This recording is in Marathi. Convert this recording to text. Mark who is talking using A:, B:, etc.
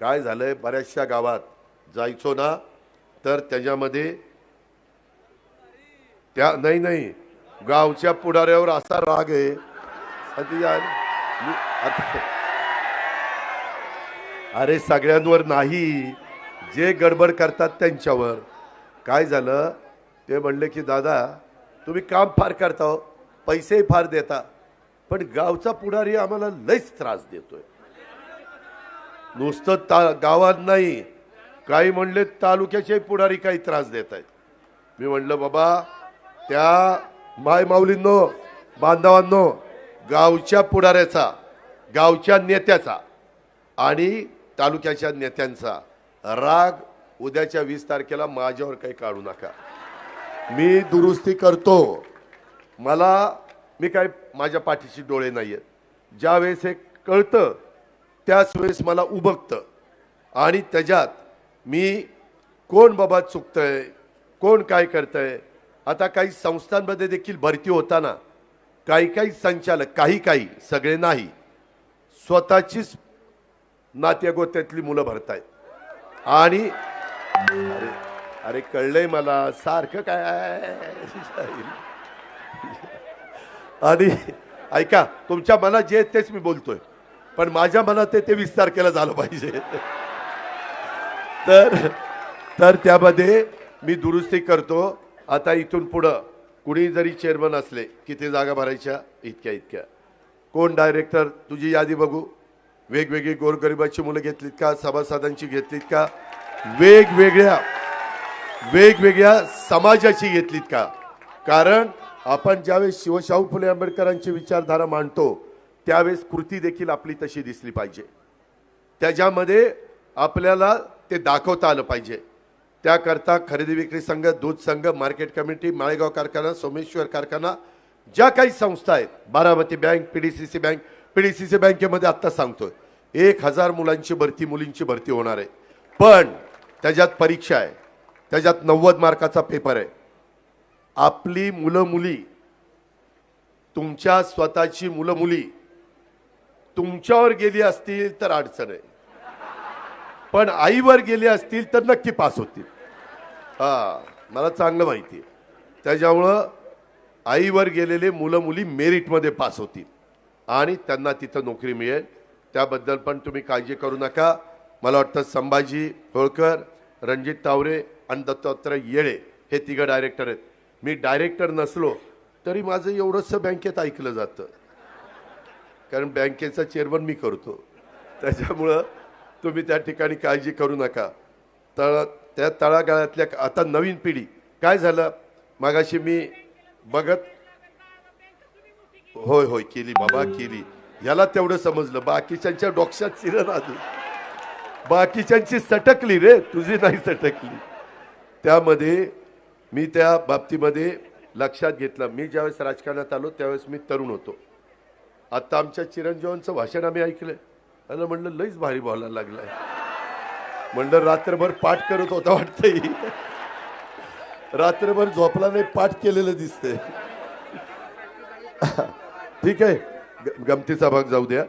A: काय झालंय? बऱ्याचशा गावात जायचो ना तर त्याच्यामध्ये त्या नाही नाही गावच्या पुढाऱ्यावर असा राग आहे. अरे सगळ्यांवर नाही जे गडबड करतात त्यांच्यावर. काय झालं? ते म्हणले की दादा तुम्ही काम फार करता हो, पैसेही फार देता पण गावचा पुढारी आम्हाला लयच त्रास देतोय. नुसतं ता गावात नाही. काही म्हणले तालुक्याचे पुढारी काही त्रास देत आहेत. मी म्हणलं बाबा त्या माय माऊलींनो बांधवांनो गावच्या पुढाऱ्याचा गावच्या नेत्याचा आणि तालुक्याच्या नेत्यांचा राग उद्याच्या वीस तारखेला माझ्यावर काही काढू नका. मी दुरुस्ती करतो. मला मी काय माझ्या पाठीशी डोळे नाही आहेत ज्यावेळेस हे कळतं त्याच वेळेस मला उबगतं आणि त्याच्यात मी कोण बाबा चुकतंय कोण काय करतंय आता काही संस्थांमध्ये देखील भरती होताना काही काही संचालक काही काही सगळे नाही स्वतःचीच नात्यागोत्यातली मुलं भरतायत. आणि अरे अरे कळलंय मला सारखं काय? आणि ऐका तुमच्या मनात जे तेच मी बोलतोय. पण माझ्या मनात ते विस्तार केला झालं पाहिजे. तर तर त्यामध्ये मी दुरुस्ती करतो. आता इथून पुढं कुणी जरी चेअरमन असले किती जागा भरायच्या? इतक्या इतक्या. कोण डायरेक्टर तुझी यादी बघू. वेगवेगळी गोरगरिबाची मुलं घेतलीत का? सभासदांची घेतलीत का? वेगवेगळ्या वेगवेगळ्या समाजाची घेतलीत का? कारण आपण ज्यावेळेस शिवशाहू फुले आंबेडकरांची विचारधारा मांडतो त्यावेळेस कृती देखील आपली तशी दिसली पाहिजे. त्याच्यामध्ये आपल्याला ते दाखवता आलं पाहिजे. त्याकरता खरेदी विक्री संघ दूध संघ मार्केट कमिटी माळेगाव कारखाना सोमेश्वर कारखाना ज्या काही संस्था आहेत Baramati bank PDCC bank PDCC बँकेमध्ये आत्ता सांगतोय. एक हजार मुलांची भरती मुलींची भरती होणार आहे. पण त्याच्यात परीक्षा आहे. त्याच्यात नव्वद मार्काचा पेपर आहे. आपली मुलं मुली तुमच्या स्वतःची मुलं मुली तुमच्यावर गेली असतील तर अडचण आहे. पण आईवर गेली असतील तर नक्की पास होतील. हा मला चांगलं माहिती आहे. त्याच्यामुळं आईवर गेलेले मुलं मुली मेरिटमध्ये पास होतील. आणि त्यांना तिथं नोकरी मिळेल. त्याबद्दल पण तुम्ही काळजी करू नका. मला वाटतं संभाजी होळकर रणजित तावरे आणि दत्तात्रय येळे हे तिघं डायरेक्टर आहेत. मी डायरेक्टर नसलो तरी माझं एवढंसं बँकेत ऐकलं जातं. कारण बँकेचा चेअरमन मी करतो. त्याच्यामुळं तुम्ही त्या ठिकाणी काळजी करू नका. तळ त्या तळागाळातल्या आता नवीन पिढी काय झालं? मागाशी मी बघत होय होय केली बाबा केली. याला तेवढं समजलं. बाकीच्यांच्या डोक्यात शिरण अजून बाकीच्यांची सटकली रे तुझी नाही सटकली. त्यामध्ये मी त्या बाबतीमध्ये लक्षात घेतलं. मी ज्यावेळेस राजकारणात आलो त्यावेळेस मी तरुण होतो. आत्ता आमच्या चिरंजीवांचं भाषण आम्ही ऐकलंय. आणि म्हणलं लईच भारी बोलायला लागलाय. म्हणलं रात्रभर पाठ करत होता वाटतंय. रात्रभर झोपला नाही पाठ केलेलं दिसतंय. ठीक आहे. ग- गमतीचा भाग जाऊ द्या.